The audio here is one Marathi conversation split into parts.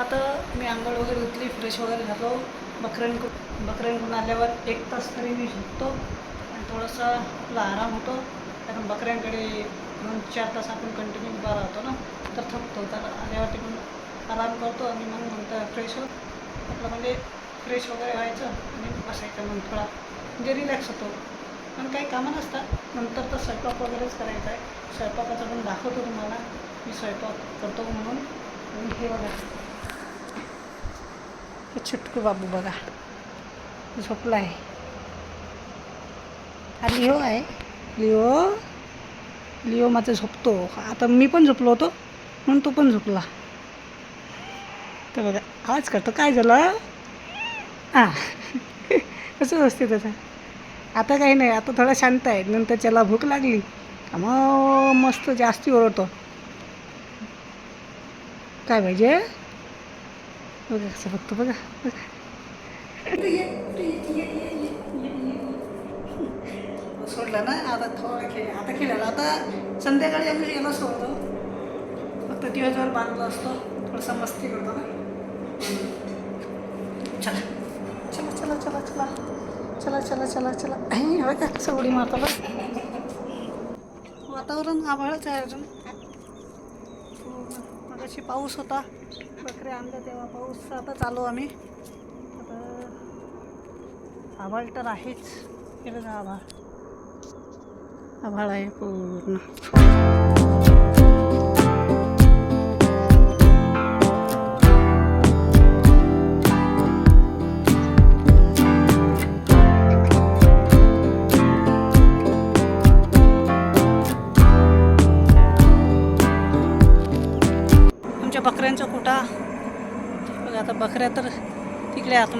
आता मी आंघोळ वगैरे धुतली फ्रेश वगैरे झालो. बकऱ्यांकडून बकऱ्यांकडून आल्यावर एक तास तरी मी झोपतो आणि थोडासा आपला आराम होतो. कारण बकऱ्यांकडे दोन चार तास आपण कंटिन्यू उभा राहतो ना तर थकतो. तर आल्यावर तिकडून आराम करतो आणि मग नंतर फ्रेश होत आपलं म्हणजे फ्रेश वगैरे व्हायचं आणि बसायचं मग थोडा. म्हणजे रिलॅक्स होतो. पण काही कामं नसतात. नंतर तर स्वयंपाक वगैरेच करायचा आहे. स्वयंपाकाचं पण दाखवतो तुम्हाला. मी स्वयंपाक करतो म्हणून. आणि हे बघा. हे छुटकू बाबू बघा. झोपला आहे हा लिओ आहे. लिओ? लिओ माझं झोपतो. आता मी पण झोपलो होतो म्हणून तो पण झोपला. तर बघा आवाज करतो. काय झालं? हां. कसं असते त्याचं आता काही नाही. आता थोडा शांत आहे. नंतर त्याला भूक लागली. का मग मस्त जास्ती ओरडतो. काय पाहिजे? बघा कसं बघतो बघा बघा सोडलं ना आता थोडं खेळ आता खेळायला आता संध्याकाळी आम्ही याला सोडतो फक्त दिवसभर बांधला असतो थोडासा मस्ती करतो ना चला चला चला चला चला चला चला चला चला हे बघा कसं उडी मारतो बघ वातावरण आभाळच आहे अजून मगाशी पाऊस होता बकरे आणलं तेव्हा पाऊस आता चालू आम्ही. आता आभाळ तर आहेच हे आभाळ. आभाळ आहे पूर्ण.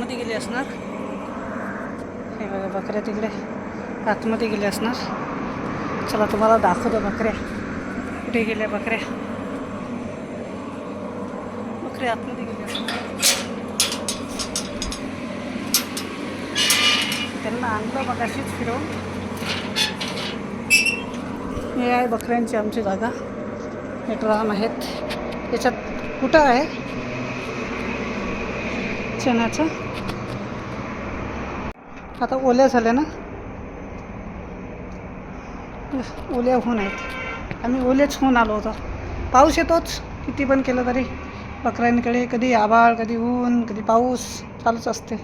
आतमध्ये गेली असणार. हे बघा बकऱ्या तिकडे आतमध्ये गेले असणार. चला तुम्हाला दाखवतो बकऱ्या. कुठे गेल्या बकऱ्या? बकऱ्या आतमध्ये गेल्या असणार. त्यांना आणलं मगाशीच फिरवून. हे आहे बकऱ्यांची आमची जागा. हे ड्राम आहेत. याच्यात कुठं आहे? चण्याचं? आता ओल्या झाल्या ना? ओल्या होऊन आहेत. आम्ही ओलेच होऊन आलो होतो. पाऊस येतोच. किती पण केलं तरी. बकऱ्यांकडे कधी आभाळ कधी ऊन कधी पाऊस चालूच असते.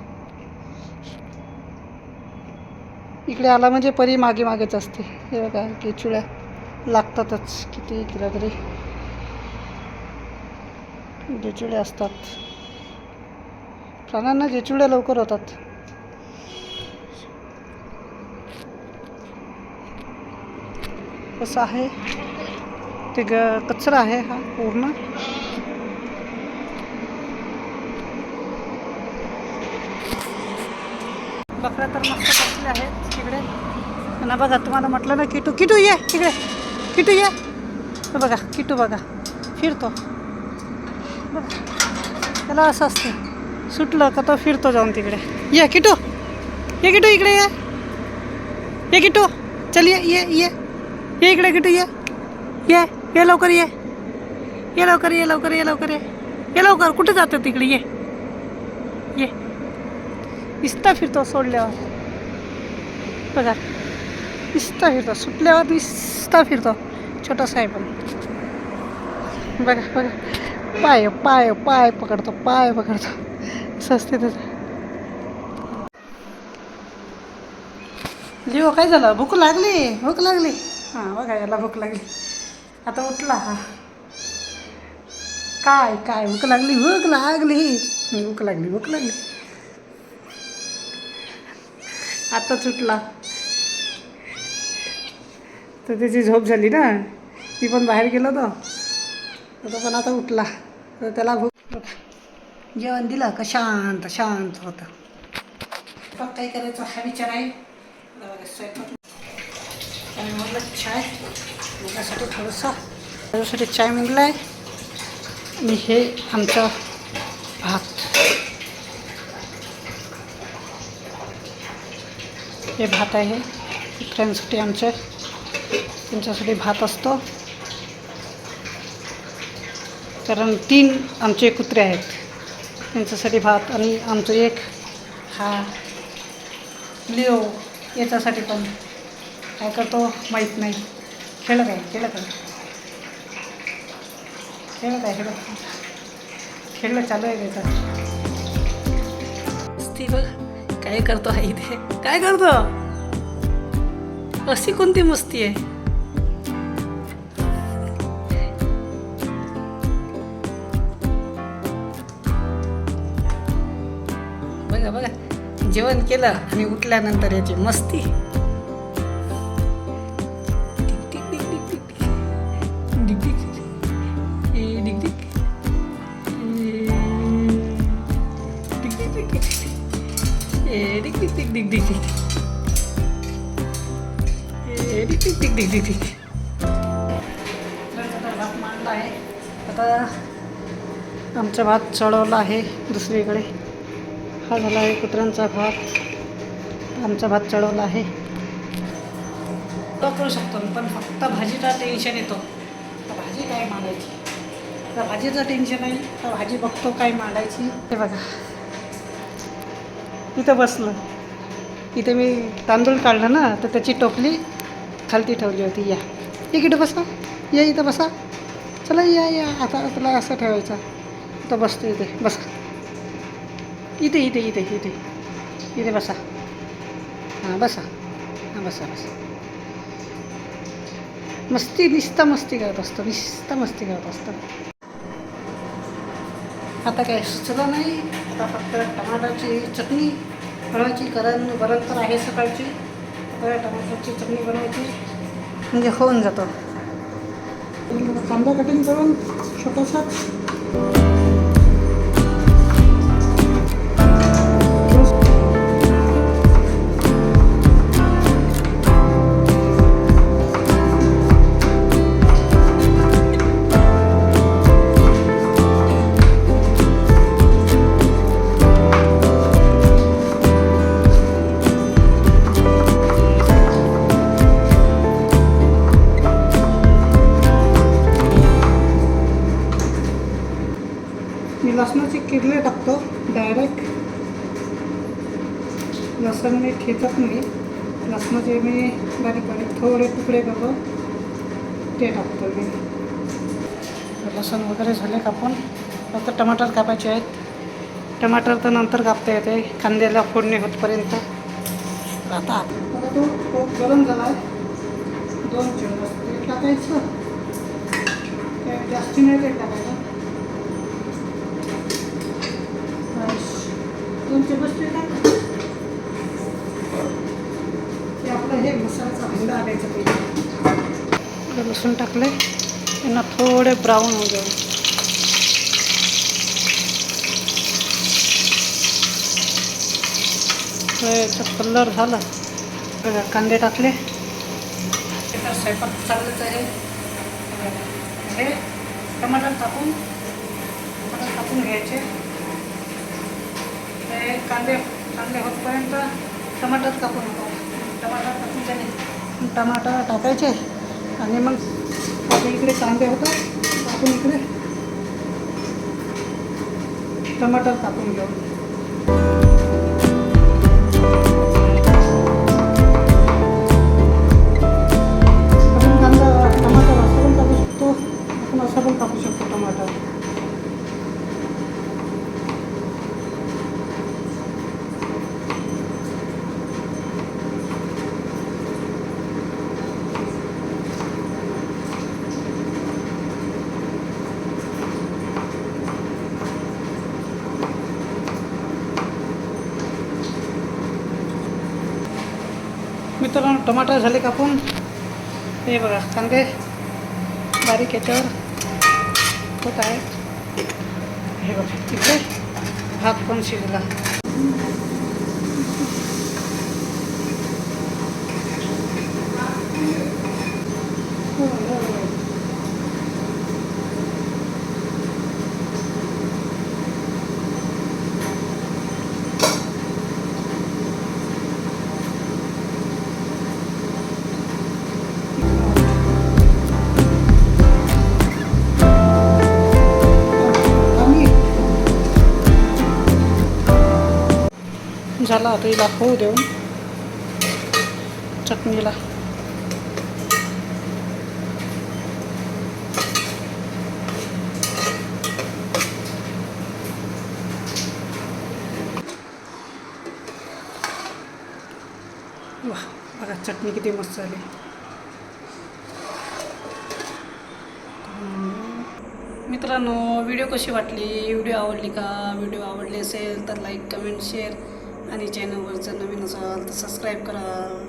इकडे आला म्हणजे परी मागे मागेच असते. हे बघा केचुळ्या लागतातच. किती केलं तरी. जेचुळे असतात. प्राण्यांना जेचुळ्या लवकर होतात. कसं आहे ते कचरा आहे हा, पूर्ण। बकऱ्या तर मस्त बसल्या आहेत तिकडे. आणि बघा, तुम्हाला म्हटलं ना, किटू किटू ये तिकडे. किटू ये. हे बघा, किटू बघा, फिरतो. बघा, त्याला असं असते, सुटलं का तो फिरतो जाऊन तिकडे. ये, किटू. ये, किटू, इकडे ये. ये, किटू. चल, ये ये ये. ये इकडे किटू ये. ये ये लवकर ये. ये लवकर ये लवकर ये लवकर ये. ये लवकर कुठे जातो तिकडे? ये. ये. इस्ता फिरतो सोडल्यावर. बघा. इस्ता फिरतो. सुटल्यावर इस्ता फिरतो. छोटा साहेब पण बघा बघा. पाय पाय पाय पकडतो पाय पकडतो. सस्ते त्याचा त्याचं लिओ काय झालं? भूक लागली? भूक लागली. हां बघा याला भूक लागली. आता उठला हा. काय काय भूक लागली भूक लागली. भूक लागली भूक लागली. आता सुटला तर त्याची झोप झाली ना. मी पण बाहेर गेलो होतो. तो पण आता उठला. तर त्याला भूक जेवण दिलं का? शांत शांत होतं. पण काय करायचं? हा विचार आहे. स्वयंपाक आणि म्हटलं चाय माझ्यासाठी थोडंसं त्याच्यासाठी चाय मागला आहे आणि हे आमचं भात. हे भात आहे. कुत्र्यांसाठी आमचे त्यांच्यासाठी भात असतो. कारण तीन आमचे कुत्रे आहेत. त्यांच्यासाठी भात आणि आमचं एक हा लिओ याच्यासाठी पण काय करतो? माहीत नाही. खेळ काय खेळ आहे. खेळ काय खेळ खेळणं चालू आहे त्याचा. मस्ती बघ काय करतो हा इथे? काय करतो? अशी कोणती मस्ती आहे? बघा बघा. जेवण केलं आणि उठल्यानंतर याची मस्ती. डिक, डिक, डिक, डिक, डिक, डिक. ए, डिक, डिक, आता भात मांडला आहे. आता आमचा भात चढवला आहे दुसरीकडे. हा झाला आहे कुत्र्यांचा भात. आमचा भात चढवला आहे. तो करू शकतो पण फक्त भाजीचा टेन्शन येतो. तर भाजी काय मांडायची? तर भाजीचं टेन्शन आहे. तर भाजी बघतो काय मांडायची. ते बघा. इथं बसलं. इथे मी तांदूळ काढलं ना तर त्याची टोपली खालती ठेवली होती. या. इकडे बसा. या इथं बसा. चला या या. आता तुला असं ठेवायचं. तो बसतो इथे. बसा. इथे इथे इथे इथे. इथे बसा. हां बसा. हां बसा बसा. मस्ती निस्ता मस्ती करत असतो. निस्ता मस्ती करत असतो. आता काय सुचलं नाही. आता फक्त टमाटाची चटणी फळाची कारण बरं तर आहे सकाळची. आता टमाटरची चटणी बनवायची. म्हणजे होऊन जातो. कांदा कटिंग करून छोटासा ठेचत नाही. लसणाचे मी बारीक बारीक थोडे तुकडे करतो ते टाकतो मी. लसण वगैरे झाले कापून. फक्त टमाटर कापायचे आहेत. टमाटर तर नंतर कापता येते. कांद्याला फोडणी होतपर्यंत. आता तो खूप गरम झाला आहे. दोन चम्मच. तेल टाकायचं काय जास्ती नाही तेल टाकायचं दोन चम्मच तेल टाक ते आपलं हे मसाल्याचा हंडा आणायचं पहिले लसूण टाकले त्यांना थोडे ब्राऊन होऊ द्यावे याचा कलर झाला. बघा कांदे टाकले. त्याचा स्वयंपाक चाललंच आहे. हे टमाटर टाकून टमाटर टाकून घ्यायचे. हे कांदे कांदे होतपर्यंत टमाटर कापून टमाटर टाकून त्याने टमाटर टाकायचे. आणि मग आता इकडे कांदे होतात आपण इकडे टमाटर कापून घेऊ. मित्रांनो टमाटर झाले कापून. हे बघा कांदे बारीक याच्यावर होत आहे हे बघा तिथे भात पण शिजला. हो, झाला आता हिला होऊ देऊन चटणीला वा बघा चटणी किती मस्त झाली मित्रांनो व्हिडिओ कशी वाटली? व्हिडिओ आवडली का? व्हिडिओ आवडली असेल तर लाईक कमेंट शेअर आणि चॅनलवर जर नवीन असाल तर सबस्क्राईब करा.